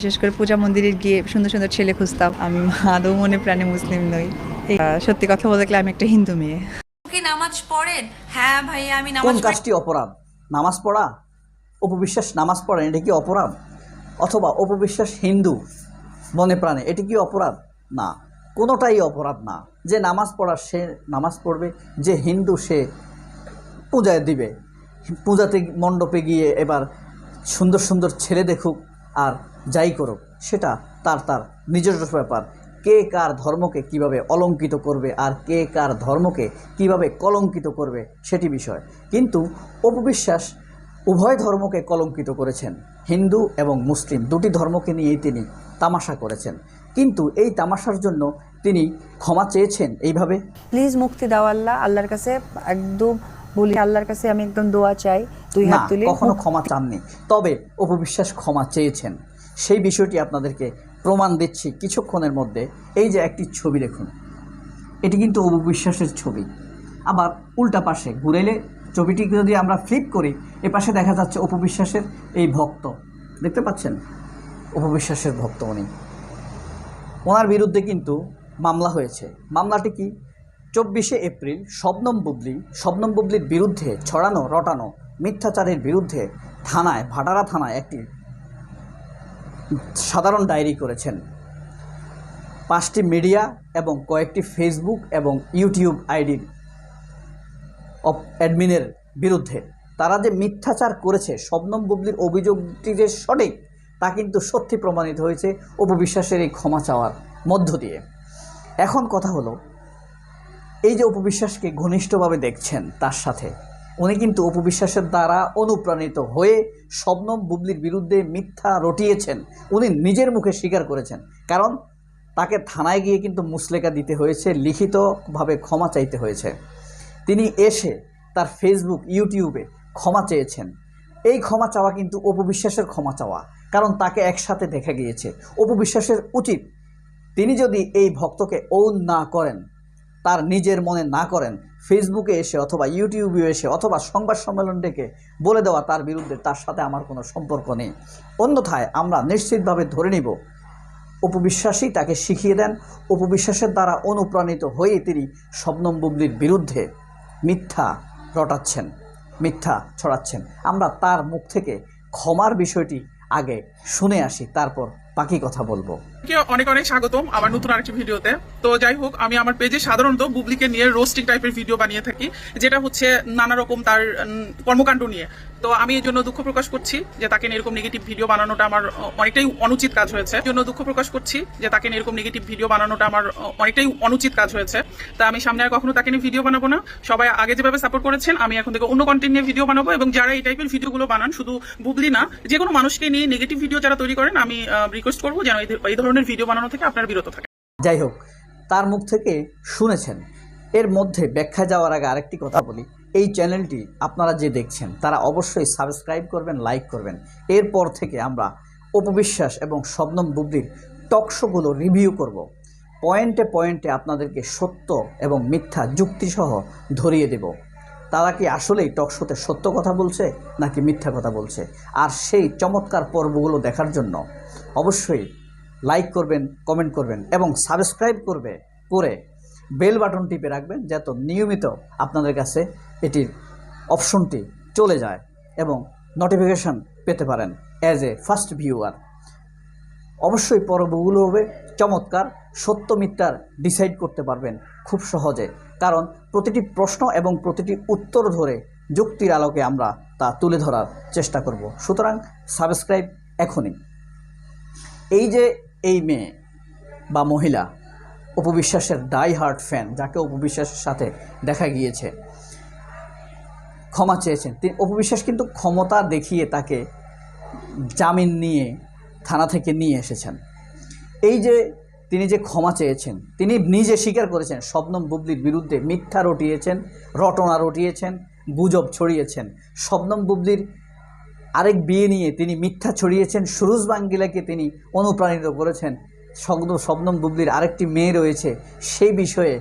বিশেষ করে পূজা মন্দিরে গিয়ে সুন্দর সুন্দর ছেলে খুঁজতাম। আমি আদৌ মনে প্রাণে মুসলিম নই। সত্যি কথা বলতে গেলে আমি একটা হিন্দু মেয়ে। কি নামাজ পড়েন? হ্যাঁ ভাইয়া আমি নামাজ। কাজটি অপরাধ? নামাজ পড়া? অপবিশ্বাস নামাজ পড়া এটা কি অপরাধ? অথবা অপবিশ্বাস হিন্দু? মনে প্রাণে এটি কি অপরাধ? না কোনোটাই অপরাধ না। যে নামাজ পড়া সে নামাজ পড়বে যে হিন্দু সে পূজায় দিবে। পূজাতে মণ্ডপে গিয়ে এবার সুন্দর সুন্দর ছেলে দেখুক আর যাই করুক, সেটা তার তার নিজস্ব ব্যাপার। কে কার ধর্মকে কীভাবে অলঙ্কিত করবে আর কে কার ধর্মকে কীভাবে কলঙ্কিত করবে, সেটি বিষয়। কিন্তু অপবিশ্বাস উভয় ধর্মকে কলঙ্কিত করেছেন। হিন্দু এবং মুসলিম দুটি ধর্মকে নিয়েই তিনি তামাশা করেছেন। কিন্তু এই তামাশার জন্য তিনি ক্ষমা চেয়েছেন এইভাবে? প্লিজ মুক্তি দাও আল্লাহ। আল্লাহর কাছে একদম বলি আল্লাহর কাছে আমি একদম দোয়া চাই দুই হাত তুলে। কখনো ক্ষমা চাননি। তবে অপবিশ্বাস ক্ষমা চেয়েছেন। সেই বিষয়টি আপনাদেরকে প্রমাণ দিচ্ছি কিছুক্ষণের মধ্যে। এই যে একটি ছবি দেখুন এটি কিন্তু অপবিশ্বাসের ছবি। আবার উল্টা পাশে ঘুরেলে ছবিটি যদি আমরা ফ্লিপ করি এ পাশে দেখা যাচ্ছে অপবিশ্বাসের এই ভক্ত। দেখতে পাচ্ছেন? অপবিশ্বাসের ভক্ত উনি। ওনার বিরুদ্ধে কিন্তু মামলা হয়েছে। মামলাটি কি? চব্বিশে এপ্রিল শবনম বুবলি, শবনম বুবলির বিরুদ্ধে ছড়ানো, রটানো, মিথ্যাচারের বিরুদ্ধে থানায়, ভাটারা থানায় একটি সাধারণ ডায়েরি করেছেন। পাঁচটি মিডিয়া এবং কয়েকটি ফেসবুক এবং ইউটিউব আইডির অ্যাডমিনের বিরুদ্ধে। তারা যে মিথ্যাচার করেছে, শবনম বুবলির অভিযোগটি যে সঠিক, তা কিন্তু সত্যি প্রমাণিত হয়েছে অপবিশ্বাসের এই ক্ষমা চাওয়ার মধ্য দিয়ে। এখন কথা হলো এই যে অপবিশ্বাসকে ঘনিষ্ঠভাবে দেখছেন তার সাথে, উনি কিন্তু অপবিশ্বাসের দ্বারা অনুপ্রাণিত হয়ে শবনম বুবলির বিরুদ্ধে মিথ্যা রটিয়েছেন। উনি নিজের মুখে স্বীকার করেছেন। কারণ তাকে থানায় গিয়ে কিন্তু মুসলেকা দিতে হয়েছে, লিখিতভাবে ক্ষমা চাইতে হয়েছে। তিনি এসে তার ফেসবুক ইউটিউবে ক্ষমা চেয়েছেন। এই ক্ষমা চাওয়া কিন্তু অপবিশ্বাসের ক্ষমা চাওয়া, কারণ তাকে একসাথে দেখা গিয়েছে। অপবিশ্বাসের উচিত তিনি যদি এই ভক্তকে ওন না করেন তার নিজের মনে না করেন ফেসবুকে এসে অথবা ইউটিউবে এসে অথবা সংবাদ সম্মেলন ডেকে বলে দেওয়া তার বিরুদ্ধে তার সাথে আমার কোনো সম্পর্ক নেই। অন্যথায় আমরা নিশ্চিতভাবে ধরে নিব উপবিশ্বাসী তাকে শিখিয়ে দেন। উপবিশ্বাসের দ্বারা অনুপ্রাণিত হয়ে তিনি শবনম বুবলির বিরুদ্ধে মিথ্যা রটাচ্ছেন, মিথ্যা ছড়াচ্ছেন। আমরা তার মুখ থেকে ক্ষমার বিষয়টি আগে শুনে আসি, তারপর বাকি কথা বলব। অনেক অনেক স্বাগতম আমার নতুন আরেকটি ভিডিওতে। তো যাই হোক, আমি আমার পেজে সাধারণত বুবলিকে নিয়ে রোস্টিং টাইপের ভিডিও বানিয়ে থাকি, যেটা হচ্ছে নানা রকম তার কর্মকাণ্ড নিয়ে। তো আমি এই জন্য দুঃখ প্রকাশ করছি যে তাকে এরকম নেগেটিভ ভিডিও বানানোটা আমার অনেকটাই অনুচিত কাজ হয়েছে। জন্য দুঃখ প্রকাশ করছি যে তাকে এরকম নেগেটিভ ভিডিও বানানোটা আমার অনেকটাই অনুচিত কাজ হয়েছে। তা আমি সামনে আর কখনো তাকে নিয়ে ভিডিও বানাবো না। সবাই আগে যেভাবে সাপোর্ট করেছেন, আমি এখন থেকে অন্য কন্টেন্ট নিয়ে ভিডিও বানাবো এবং যারা এই টাইপের ভিডিওগুলো বানান, শুধু বুবলি না যে কোনো মানুষকে নিয়ে নেগেটিভ ভিডিও যারা তৈরি করেন, আমি রিকোয়েস্ট করব যেন এই ধরনের ভিডিও বানানো থেকে আপনারা বিরত থাকেন। যাই হোক, তার মুখ থেকে শুনেছেন। এর মধ্যে ব্যাখ্যা যাওয়ার আগে আরেকটি কথা বলি। এই চ্যানেলটি আপনারা যে দেখছেন, তারা অবশ্যই সাবস্ক্রাইব করবেন লাইক করবেন। এরপর থেকে আমরা অপবিশ্বাস এবং শবনম বুবলির টকশোগুলো রিভিউ করব। পয়েন্টে পয়েন্টে আপনাদেরকে সত্য এবং মিথ্যা যুক্তিসহ ধরিয়ে দেব। তারা কি আসলেই টকশোতে সত্য কথা বলছে, নাকি মিথ্যা কথা বলছে? আর সেই চমৎকার পর্বগুলো দেখার জন্য অবশ্যই লাইক করবেন কমেন্ট করবেন এবং সাবস্ক্রাইব করবে, করে বেল বাটন টিপে রাখবেন যাতে নিয়মিত আপনাদের কাছে এটির অপশনটি চলে যায় এবং নোটিফিকেশান পেতে পারেন অ্যাজ এ ফার্স্ট ভিউয়ার অবশ্যই পর্বগুলো হবে চমৎকার, সত্য মিথ্যার ডিসাইড করতে পারবেন খুব সহজে। কারণ প্রতিটি প্রশ্ন এবং প্রতিটি উত্তর ধরে যুক্তির আলোকে আমরা তা তুলে ধরার চেষ্টা করব। সুতরাং সাবস্ক্রাইব এখনই। এই যে এই মেয়ে বা মহিলা উপবিশ্বাসের ডাই হার্ট ফ্যান যাকে উপবিশ্বাসের সাথে দেখা গিয়েছে, ক্ষমা চেয়েছেন। তিনি উপবিশ্বাস কিন্তু ক্ষমতা দেখিয়ে তাকে জামিন নিয়ে, থানা থেকে নিয়ে এসেছেন। এই যে তিনি যে ক্ষমা চেয়েছেন, তিনি নিজে স্বীকার করেছেন, শবনম বুবলির বিরুদ্ধে মিথ্যা রটিয়েছেন, রটনা রটিয়েছেন, গুজব ছড়িয়েছেন। শবনম বুবলির আরেক বিয়ে নিয়ে তিনি মিথ্যা ছড়িয়েছেন। সুরুজ বাঙ্গিলাকে তিনি অনুপ্রাণিত করেছেন। শব্দ শবনম বুবলির আরেকটি মেয়ে রয়েছে, সেই বিষয়ে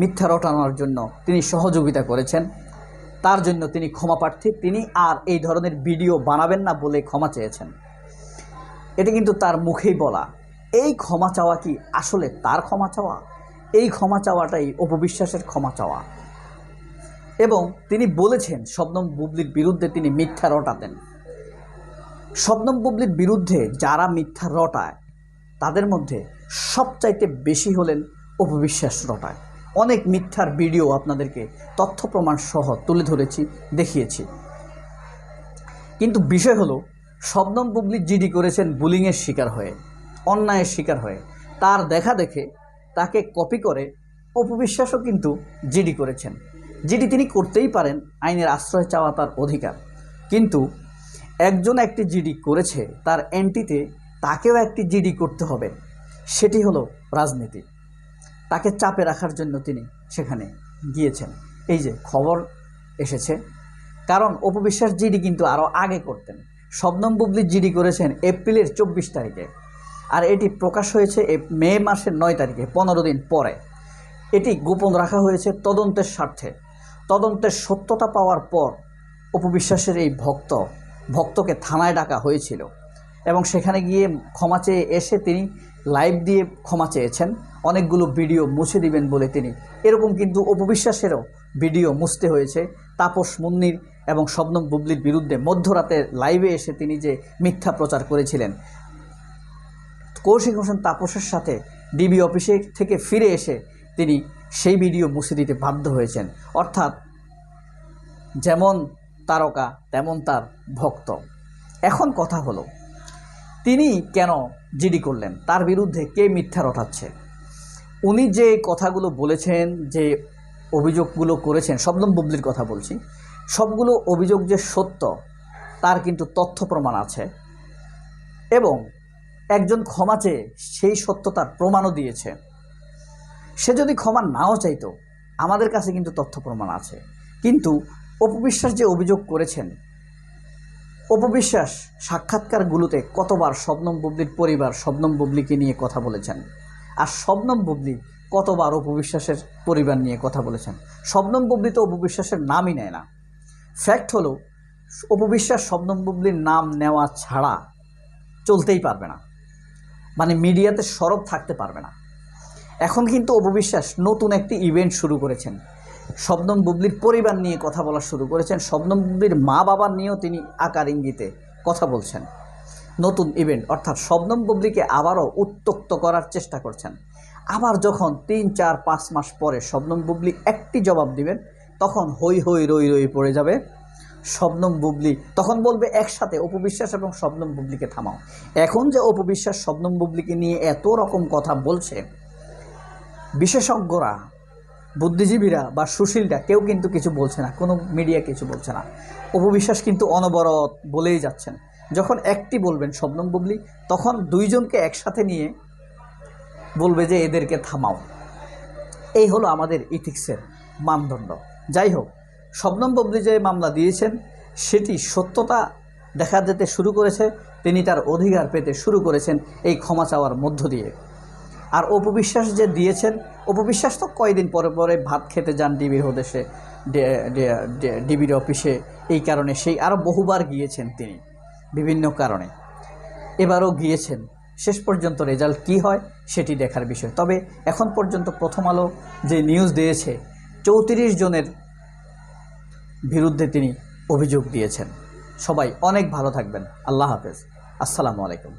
মিথ্যা রটানোর জন্য তিনি সহযোগিতা করেছেন। তার জন্য তিনি ক্ষমা প্রার্থী। তিনি আর এই ধরনের ভিডিও বানাবেন না বলে ক্ষমা চেয়েছেন। এটি কিন্তু তার মুখেই বলা। এই ক্ষমা চাওয়া কি আসলে তার ক্ষমা চাওয়া? এই ক্ষমা চাওয়াটাই অপবিশ্বাসের ক্ষমা চাওয়া। এবং তিনি বলেছেন শবনম বুবলির বিরুদ্ধে তিনি মিথ্যা রটাতেন। শবনম বুবলির বিরুদ্ধে যারা মিথ্যা রটায়, তাদের মধ্যে সবচাইতে বেশি হলেন অপবিশ্বাস রটায়। অনেক মিথ্যার ভিডিও আপনাদেরকে তথ্য প্রমাণ সহ তুলে ধরেছি, দেখিয়েছি। কিন্তু বিষয় হলো, শবনম বুবলি জিডি করেছেন বুলিংয়ের শিকার হয়ে, অন্যায়ের শিকার হয়ে। তার দেখা দেখে তাকে কপি করে অপবিশ্বাসও কিন্তু জিডি করেছেন। জিডি তিনি করতেই পারেন, আইনের আশ্রয় চাওয়া তার অধিকার। কিন্তু একজন একটি জিডি করেছে, তার অ্যান্টিতে তাকেও একটি জিডি করতে হবে। সেটি হলো রাজনীতি। তাকে চাপে রাখার জন্য তিনি সেখানে গিয়েছেন। এই যে খবর এসেছে। কারণ অপবিশ্বাস জিডি কিন্তু আরও আগে করতেন। শবনম বুবলি জিডি করেছেন এপ্রিলের চব্বিশ তারিখে। আর এটি প্রকাশ হয়েছে মে মাসের নয় তারিখে, পনেরো দিন পরে। এটি গোপন রাখা হয়েছে তদন্তের স্বার্থে। তদন্তের সত্যতা পাওয়ার পর অপবিশ্বাসের এই ভক্ত ভক্তকে থানায় ডাকা হয়েছিল এবং সেখানে গিয়ে ক্ষমা চেয়ে এসে তিনি লাইভ দিয়ে ক্ষমা চেয়েছেন। অনেকগুলো ভিডিও মুছে দিবেন বলে তিনি। এরকম কিন্তু অপবিশ্বাসেরও ভিডিও মুছতে হয়েছে। তাপস মুন্নির এবং শবনম বুবলির বিরুদ্ধে মধ্যরাতে লাইভে এসে তিনি যে মিথ্যা প্রচার করেছিলেন। কৌশিক হোসেন তাপসের সাথে ডিবি অফিসে থেকে ফিরে এসে তিনি সেই ভিডিও মুছে দিতে বাধ্য হয়েছেন। অর্থাৎ যেমন তারকা, তেমন তার ভক্ত। এখন কথা হলো, তিনি কেন জিডি করলেন? তার বিরুদ্ধে কে মিথ্যা রটাচ্ছে? উনি যে কথাগুলো বলেছেন, যে অভিযোগগুলো করেছেন, শবনম বুবলির কথা বলছি, সবগুলো অভিযোগ যে সত্য, তার কিন্তু তথ্য প্রমাণ আছে। এবং একজন ক্ষমা চেয়ে সেই সত্যতার প্রমাণও দিয়েছে। সে যদি ক্ষমা নাও চাইতো, আমাদের কাছে কিন্তু তথ্য প্রমাণ আছে। কিন্তু অপবিশ্বাস যে অভিযোগ করেছেন, অপবিশ্বাস সাক্ষাৎকারগুলোতে কতবার শবনম বুবলির পরিবার শবনম বুবলিকে নিয়ে কথা বলেছেন? আর শবনম বুবলি কতবার অপবিশ্বাসের পরিবার নিয়ে কথা বলেছেন? শবনম বুবলি তো অপবিশ্বাসের নামই নেয় না। ফ্যাক্ট হলো, অপবিশ্বাস শবনম বুবলির নাম নেওয়া ছাড়া চলতেই পারবে না। মানে মিডিয়াতে সরব থাকতে পারবে না। এখন কিন্তু অপবিশ্বাস নতুন একটি ইভেন্ট শুরু করেছেন। শবনম বুবলির পরিবার নিয়ে কথা বলা শুরু করেছেন। শবনম বুবলির মা বাবার নিয়েও তিনি আকার ইঙ্গিতে কথা বলছেন। নতুন ইভেন্ট অর্থাৎ শবনম বুবলিকে আবারও উত্তক্ত করার চেষ্টা করছেন। আবার যখন তিন, চার, পাঁচ মাস পরে শবনম বুবলি একটি জবাব দিবেন, তখন হই হই রই রই পড়ে যাবে। শবনম বুবলি তখন বলবে, একসাথে অপবিশ্বাস এবং শবনম বুবলিকে থামাও। এখন যে অপবিশ্বাস শবনম বুবলিকে নিয়ে এত রকম কথা বলছে, বিশেষজ্ঞরা বুদ্ধিজীবীরা বা সুশীলরা কেউ কিন্তু কিছু বলছে না, কোনো মিডিয়া কিছু বলছে না। অপবিশ্বাস কিন্তু অনবরত বলেই যাচ্ছেন। যখন একটি বলবেন শবনম বুবলি, তখন দুইজনকে একসাথে নিয়ে বলবে যে এদেরকে থামাও। এই হলো আমাদের ইথিক্সের মানদণ্ড। যাই হোক, শবনম বুবলি যে মামলা দিয়েছেন, সেটি সত্যতা দেখা যেতে শুরু করেছে। তিনি তার অধিকার পেতে শুরু করেছেন এই ক্ষমা চাওয়ার মধ্য দিয়ে। আর অপবিশ্বাস যে দিয়েছেন, অপবিশ্বাস তো কয়দিন পরে পরে ভাত খেতে যান ডিবির হদেশে ডিবির অফিসে। এই কারণে সেই আরও বহুবার গিয়েছেন তিনি, বিভিন্ন কারণে। এবারও গিয়েছেন। শেষ পর্যন্ত রেজাল্ট কি হয় সেটি দেখার বিষয়। তবে এখন পর্যন্ত প্রথম আলো যে নিউজ দিয়েছে, চৌত্রিশ জনের বিরুদ্ধে তিনি অভিযোগ দিয়েছেন। সবাই অনেক ভালো থাকবেন। আল্লাহ হাফেজ। আসসালামু আলাইকুম।